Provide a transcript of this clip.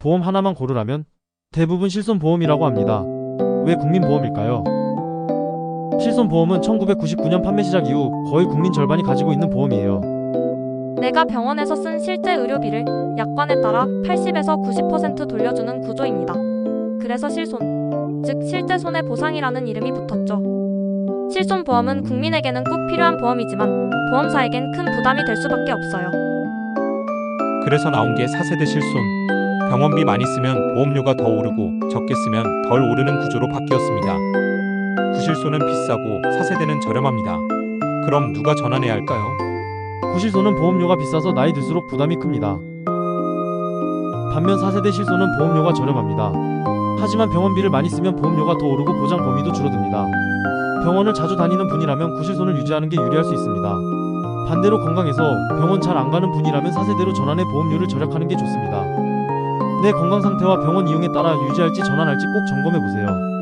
보험 하나만 고르라면 대부분 실손보험이라고 합니다. 왜 국민보험일까요? 실손보험은 1999년 판매 시작 이후 거의 국민 절반이 가지고 있는 보험이에요. 내가 병원에서 쓴 실제 의료비를 약관에 따라 80에서 90% 돌려주는 구조입니다. 그래서 실손, 즉 실제 손해 보상이라는 이름이 붙었죠. 실손 보험은 국민에게는 꼭 필요한 보험이지만 보험사에겐 큰 부담이 될 수밖에 없어요. 그래서 나온 게 4세대 실손. 병원비 많이 쓰면 보험료가 더 오르고 적게 쓰면 덜 오르는 구조로 바뀌었습니다. 구실손은 비싸고 4세대는 저렴합니다. 그럼 누가 전환해야 할까요? 구실손은 보험료가 비싸서 나이 들수록 부담이 큽니다. 반면 4세대 실손은 보험료가 저렴합니다. 하지만 병원비를 많이 쓰면 보험료가 더 오르고 보장 범위도 줄어듭니다. 병원을 자주 다니는 분이라면 구실손을 유지하는 게 유리할 수 있습니다. 반대로 건강해서 병원 잘 안 가는 분이라면 4세대로 전환해 보험료를 절약하는 게 좋습니다. 내 건강 상태와 병원 이용에 따라 유지할지 전환할지 꼭 점검해 보세요.